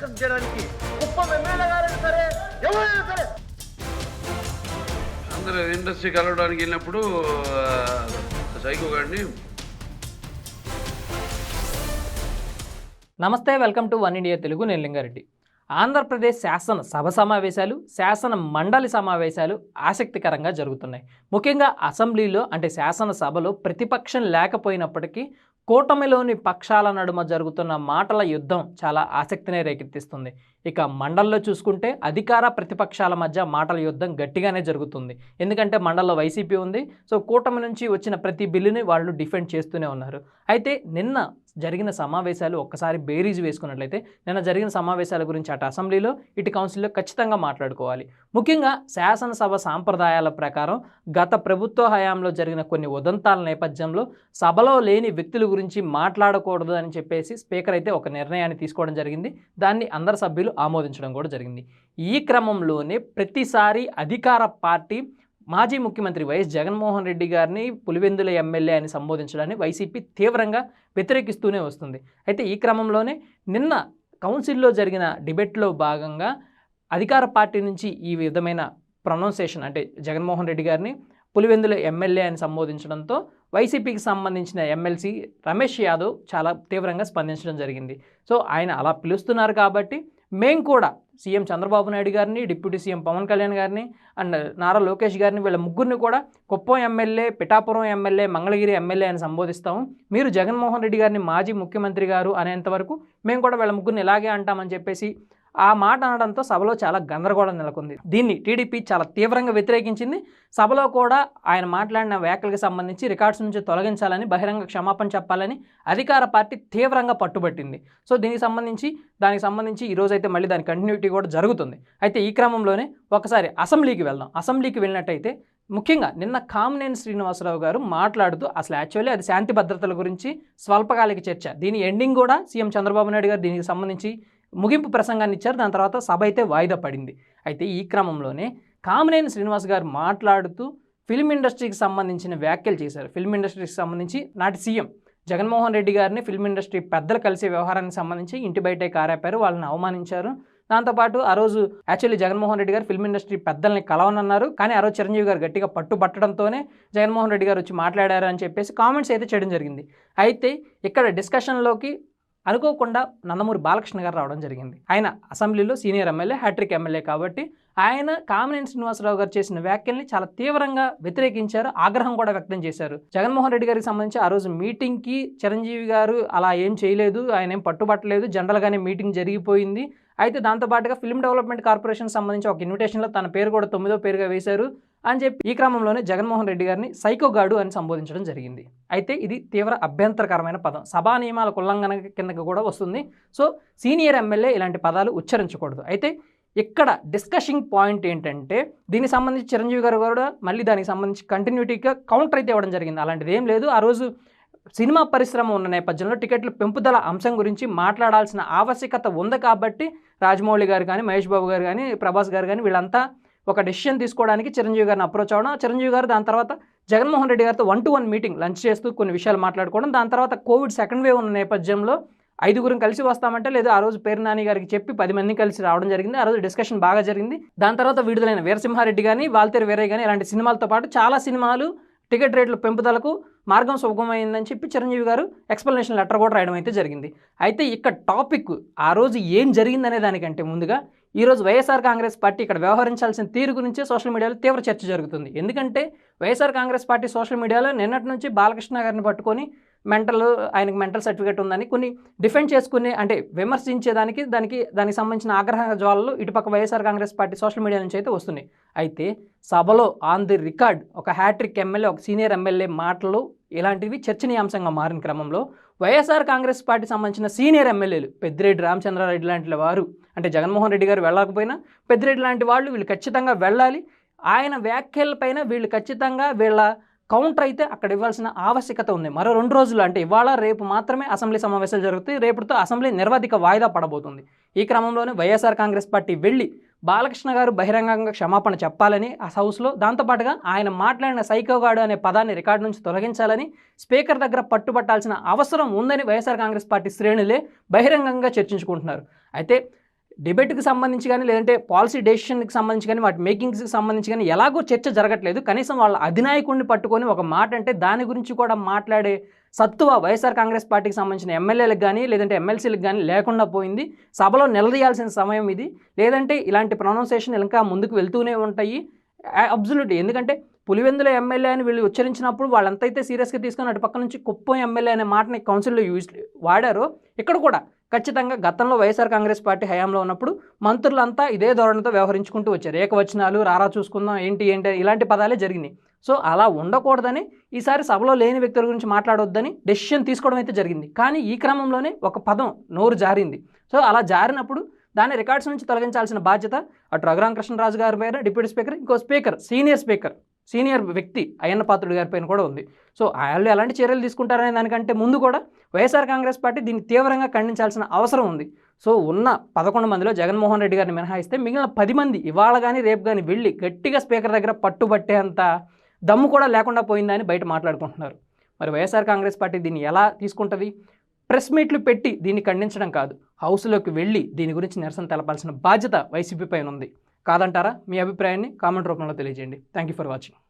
Discuss చేయడానికి Kuppam MLA గారైనా సరే ఎవరైనా సరే. అందరూ ఇండస్ట్రీ కలవడానికి వెళ్ళినప్పుడు సైకో గాడిని నమస్తే welcome to one India Telugu నేను లింగారెడ్డి. ఆంధ్రప్రదేశ్ శాసన సభ సమావేశాలు శాసన మండలి సమావేశాలు ఆసక్తికరంగా జరుగుతున్నాయి. ముఖ్యంగా అసెంబ్లీలో అంటే శాసనసభలో ప్రతిపక్షం లేకపోయినప్పటికీ కూటమిలోని పక్షాల నడుమ జరుగుతున్న మాటల యుద్ధం చాలా ఆసక్తిని రేకెత్తిస్తుంది. ఇక మండల్లో చూసుకుంటే అధికార ప్రతిపక్షాల మధ్య మాటల యుద్ధం గట్టిగానే జరుగుతుంది. ఎందుకంటే మండల్లో వైసీపీ ఉంది. సో కూటమి నుంచి వచ్చిన ప్రతి బిల్లుని వాళ్ళు డిఫెండ్ చేస్తూనే ఉన్నారు. అయితే నిన్న జరిగిన సమావేశాలు ఒక్కసారి బేరీజ్ వేసుకున్నట్లయితే నిన్న జరిగిన సమావేశాల గురించి అటు అసెంబ్లీలో ఇటు కౌన్సిల్లో ఖచ్చితంగా మాట్లాడుకోవాలి. ముఖ్యంగా శాసనసభ సాంప్రదాయాల ప్రకారం గత ప్రభుత్వ హయాంలో జరిగిన కొన్ని ఉదంతాల నేపథ్యంలో సభలో లేని వ్యక్తుల గురించి మాట్లాడకూడదు అని చెప్పేసి స్పీకర్ అయితే ఒక నిర్ణయాన్ని తీసుకోవడం జరిగింది. దాన్ని అందరు సభ్యులు ఆమోదించడం కూడా జరిగింది. ఈ క్రమంలోనే ప్రతిసారి అధికార పార్టీ మాజీ ముఖ్యమంత్రి వైఎస్ జగన్మోహన్ రెడ్డి గారిని పులివెందుల ఎమ్మెల్యే అని సంబోధించడాన్ని వైసీపీ తీవ్రంగా వ్యతిరేకిస్తూనే వస్తుంది. అయితే ఈ క్రమంలోనే నిన్న కౌన్సిల్లో జరిగిన డిబేట్లో భాగంగా అధికార పార్టీ నుంచి ఈ విధమైన ప్రొనౌన్సేషన్ అంటే జగన్మోహన్ రెడ్డి గారిని పులివెందుల ఎమ్మెల్యే అని సంబోధించడంతో వైసీపీకి సంబంధించిన ఎమ్మెల్సీ రమేష్ యాదవ్ చాలా తీవ్రంగా స్పందించడం జరిగింది. సో ఆయన అలా పిలుస్తున్నారు కాబట్టి మేము కూడా సీఎం చంద్రబాబు నాయుడు గారిని డిప్యూటీ సీఎం పవన్ కళ్యాణ్ గారిని అండ్ నారా లోకేష్ గారిని వీళ్ళ ముగ్గురిని కూడా Kuppam MLA Pithapuram MLA Mangalagiri MLA అని సంబోధిస్తాము. మీరు జగన్మోహన్ రెడ్డి గారిని మాజీ ముఖ్యమంత్రి గారు అనేంత వరకు మేము కూడా వీళ్ళ ముగ్గురిని ఇలాగే అంటామని చెప్పేసి ఆ మాట అనడంతో సభలో చాలా గందరగోళం నెలకొంది. దీన్ని టీడీపీ చాలా తీవ్రంగా వ్యతిరేకించింది. సభలో కూడా ఆయన మాట్లాడిన వ్యాఖ్యలకు సంబంధించి రికార్డ్స్ నుంచి తొలగించాలని బహిరంగ క్షమాపణ చెప్పాలని అధికార పార్టీ తీవ్రంగా పట్టుబట్టింది. సో దీనికి సంబంధించి దానికి సంబంధించి ఈరోజు అయితే మళ్ళీ దాని కంటిన్యూటీ కూడా జరుగుతుంది. అయితే ఈ క్రమంలోనే ఒకసారి అసెంబ్లీకి వెళ్దాం. అసెంబ్లీకి వెళ్ళినట్టయితే ముఖ్యంగా నిన్న కామినేని శ్రీనివాసరావు గారు మాట్లాడుతూ అసలు యాక్చువల్లీ అది శాంతి భద్రతల గురించి స్వల్పకాలిక చర్చ. దీని ఎండింగ్ కూడా సీఎం చంద్రబాబు నాయుడు గారు దీనికి సంబంధించి ముగింపు ప్రసంగాన్ని ఇచ్చారు. దాని తర్వాత సభ అయితే వాయిదా పడింది. అయితే ఈ క్రమంలోనే కామినేని శ్రీనివాస్ గారు మాట్లాడుతూ ఫిల్మ్ ఇండస్ట్రీకి సంబంధించిన వ్యాఖ్యలు చేశారు. ఫిల్మ్ ఇండస్ట్రీకి సంబంధించి నాటి సీఎం జగన్మోహన్ రెడ్డి గారిని ఫిల్మ్ ఇండస్ట్రీ పెద్దలు కలిసే వ్యవహారానికి సంబంధించి ఇంటి బయటే కారాపారు. వాళ్ళని అవమానించారు. దాంతోపాటు ఆ రోజు యాక్చువల్లీ జగన్మోహన్ రెడ్డి గారు ఫిల్మ్ ఇండస్ట్రీ పెద్దల్ని కలవనన్నారు. కానీ ఆ రోజు చిరంజీవి గారు గట్టిగా పట్టుబట్టడంతోనే జగన్మోహన్ రెడ్డి గారు వచ్చి మాట్లాడారు అని చెప్పేసి కామెంట్స్ అయితే చేయడం జరిగింది. అయితే ఇక్కడ డిస్కషన్లోకి అనుకోకుండా నందమూరి బాలకృష్ణ గారు రావడం జరిగింది. ఆయన అసెంబ్లీలో సీనియర్ ఎమ్మెల్యే హ్యాట్రిక్ ఎమ్మెల్యే కాబట్టి ఆయన కామినేని శ్రీనివాసరావు గారు చేసిన వ్యాఖ్యల్ని చాలా తీవ్రంగా వ్యతిరేకించారు ఆగ్రహం కూడా వ్యక్తం చేశారు. జగన్మోహన్ రెడ్డి గారికి సంబంధించి ఆ రోజు మీటింగ్కి చిరంజీవి గారు అలా ఏం చేయలేదు ఆయన ఏం పట్టుబట్టలేదు జనరల్గానే మీటింగ్ జరిగిపోయింది. అయితే దాంతోపాటుగా ఫిల్మ్ డెవలప్మెంట్ కార్పొరేషన్ సంబంధించి ఒక ఇన్విటేషన్లో తన పేరు కూడా తొమ్మిదో పేరుగా వేశారు అని చెప్పి ఈ క్రమంలోనే జగన్మోహన్ రెడ్డి గారిని సైకోగాడు అని సంబోధించడం జరిగింది. అయితే ఇది తీవ్ర అభ్యంతరకరమైన పదం. సభా నియమాల ఉల్లంఘన కిందకి కూడా వస్తుంది. సో సీనియర్ ఎమ్మెల్యే ఇలాంటి పదాలు ఉచ్చరించకూడదు. అయితే ఇక్కడ డిస్కషింగ్ పాయింట్ ఏంటంటే దీనికి సంబంధించి చిరంజీవి గారు కూడా మళ్ళీ దానికి సంబంధించి కంటిన్యూటీగా కౌంటర్ అయితే ఇవ్వడం జరిగింది. అలాంటిది ఏం లేదు. ఆ రోజు సినిమా పరిశ్రమ ఉన్న నేపథ్యంలో టికెట్ల పెంపుదల అంశం గురించి మాట్లాడాల్సిన ఆవశ్యకత ఉంది కాబట్టి రాజమౌళి గారు కానీ మహేష్ బాబు గారు కానీ ప్రభాస్ గారు కానీ వీళ్ళంతా ఒక డెసిషన్ తీసుకోవడానికి చిరంజీవి గారిని అప్రోచ్ అవడం చిరంజీవి గారు దాని తర్వాత జగన్మోహన్ రెడ్డి గారితో one to one meeting lunch చేస్తూ కొన్ని విషయాలు మాట్లాడుకోవడం. దాని తర్వాత కోవిడ్ సెకండ్ వేవ్ ఉన్న నేపథ్యంలో ఐదుగురం కలిసి వస్తామంటే లేదు ఆ రోజు పేరు నాని గారికి చెప్పి పది మంది కలిసి రావడం జరిగింది. ఆ రోజు డిస్కషన్ బాగా జరిగింది. దాని తర్వాత విడుదలైన వీరసింహారెడ్డి కానీ వాల్తేరు వేరే కానీ ఇలాంటి సినిమాలతో పాటు చాలా సినిమాలు టికెట్ రేట్ల పెంపుదలకు మార్గం సుగమమైందని చెప్పి చిరంజీవి గారు ఎక్స్ప్లెనేషన్ లెటర్ కూడా రాయడం అయితే జరిగింది. అయితే ఇక్కడ టాపిక్ ఆ రోజు ఏం జరిగిందనే దానికంటే ముందుగా ఈరోజు వైఎస్ఆర్ కాంగ్రెస్ పార్టీ ఇక్కడ వ్యవహరించాల్సిన తీరు గురించే సోషల్ మీడియాలో తీవ్ర చర్చ జరుగుతుంది. ఎందుకంటే వైఎస్ఆర్ కాంగ్రెస్ పార్టీ సోషల్ మీడియాలో నిన్నటి నుంచి బాలకృష్ణ గారిని పట్టుకొని మెంటల్ ఆయనకి మెంటల్ సర్టిఫికేట్ ఉందని కొన్ని డిఫెండ్ చేసుకునే అంటే విమర్శించేదానికి దానికి దానికి సంబంధించిన ఆగ్రహ జ్వాలలు ఇటుపక్క YSR Congress party social media నుంచి అయితే వస్తున్నాయి. అయితే సభలో ఆన్ ది రికార్డ్ ఒక హ్యాట్రిక్ ఎమ్మెల్యే ఒక సీనియర్ ఎమ్మెల్యే మాటలు ఇలాంటివి చర్చనీయాంశంగా మారిన క్రమంలో వైఎస్ఆర్ కాంగ్రెస్ పార్టీ సంబంధించిన సీనియర్ ఎమ్మెల్యేలు పెద్దిరెడ్డి రామచంద్రారెడ్డి లాంటి వారు అంటే జగన్మోహన్ రెడ్డి గారు వెళ్ళకపోయినా పెద్దిరెడ్డి లాంటి వాళ్ళు వీళ్ళు ఖచ్చితంగా వెళ్ళాలి. ఆయన వ్యాఖ్యలపైన వీళ్ళు ఖచ్చితంగా వీళ్ళ కౌంటర్ అయితే అక్కడ ఇవ్వాల్సిన ఆవశ్యకత ఉంది. మరో రెండు రోజులు అంటే ఇవాళ రేపు మాత్రమే అసెంబ్లీ సమావేశాలు జరుగుతాయి. రేపటితో అసెంబ్లీ నిర్వాధిక వాయిదా పడబోతుంది. ఈ క్రమంలోనే వైఎస్ఆర్ కాంగ్రెస్ పార్టీ వెళ్ళి బాలకృష్ణ గారు బహిరంగంగా క్షమాపణ చెప్పాలని ఆ హౌస్లో దాంతోపాటుగా ఆయన మాట్లాడిన సైకోగాడు అనే పదాన్ని రికార్డు నుంచి తొలగించాలని స్పీకర్ దగ్గర పట్టుబట్టాల్సిన అవసరం ఉందని వైఎస్ఆర్ కాంగ్రెస్ పార్టీ శ్రేణులే బహిరంగంగా చర్చించుకుంటున్నారు. అయితే డిబేట్కి సంబంధించి కానీ లేదంటే పాలసీ డెసిషన్కి సంబంధించి కానీ వాటి మేకింగ్స్కి సంబంధించి కానీ ఎలాగో చర్చ జరగట్లేదు. కనీసం వాళ్ళ అధినాయకుడిని పట్టుకొని ఒక మాట అంటే దాని గురించి కూడా మాట్లాడే సత్తువ వైఎస్ఆర్ కాంగ్రెస్ పార్టీకి సంబంధించిన ఎమ్మెల్యేలకు కానీ లేదంటే ఎమ్మెల్సీలకు కానీ లేకుండా పోయింది. సభలో నిలదీయాల్సిన సమయం ఇది. లేదంటే ఇలాంటి ప్రొనౌన్సేషన్ ఇంకా ముందుకు వెళ్తూనే ఉంటాయి. అబ్జల్యూట్ ఎందుకంటే పులివెందుల ఎమ్మెల్యే అని వీళ్ళు ఉచ్చరించినప్పుడు వాళ్ళంతైతే సీరియస్గా తీసుకొని అటు పక్క నుంచి కుప్పం ఎమ్మెల్యే అనే మాటని కౌన్సిల్లో యూజ్ వాడారో. ఇక్కడ కూడా ఖచ్చితంగా గతంలో వైఎస్ఆర్ కాంగ్రెస్ పార్టీ హయాంలో ఉన్నప్పుడు మంత్రులంతా ఇదే ధోరణితో వ్యవహరించుకుంటూ వచ్చారు. ఏకవచనాలు రారా చూసుకుందాం ఏంటి ఏంటి ఇలాంటి పదాలే జరిగినాయి. సో అలా ఉండకూడదని ఈసారి సభలో లేని వ్యక్తుల గురించి మాట్లాడొద్దని డెసిషన్ తీసుకోవడం అయితే జరిగింది. కానీ ఈ క్రమంలోనే ఒక పదం నోరు జారింది. సో అలా జారినప్పుడు దాన్ని రికార్డ్స్ నుంచి తొలగించాల్సిన బాధ్యత అటు రఘురామకృష్ణరాజు గారి పైన డిప్యూటీ స్పీకర్ ఇంకో స్పీకర్ సీనియర్ స్పీకర్ సీనియర్ వ్యక్తి అయ్యన్న పాత్రుడు గారి పైన కూడా ఉంది. సో వాళ్ళు ఎలాంటి చర్యలు తీసుకుంటారనే దానికంటే ముందు కూడా వైఎస్ఆర్ కాంగ్రెస్ పార్టీ దీన్ని తీవ్రంగా ఖండించాల్సిన అవసరం ఉంది. సో ఉన్న పదకొండు మందిలో జగన్మోహన్ రెడ్డి గారిని మినహాయిస్తే మిగిలిన పది మంది ఇవాళ కానీ రేపు కానీ వెళ్ళి గట్టిగా స్పీకర్ దగ్గర పట్టుబట్టేంత దమ్ము కూడా లేకుండా పోయిందని బయట మాట్లాడుకుంటున్నారు. మరి వైఎస్ఆర్ కాంగ్రెస్ పార్టీ దీన్ని ఎలా తీసుకుంటుంది? ప్రెస్ మీట్లు పెట్టి దీన్ని ఖండించడం కాదు. హౌస్లోకి వెళ్ళి దీని గురించి నిరసన తెలపాల్సిన బాధ్యత వైసీపీ పైన ఉంది. కాదంటారా? మీ అభిప్రాయాన్ని కామెంట్ రూపంలో తెలియజేయండి. Thank you for watching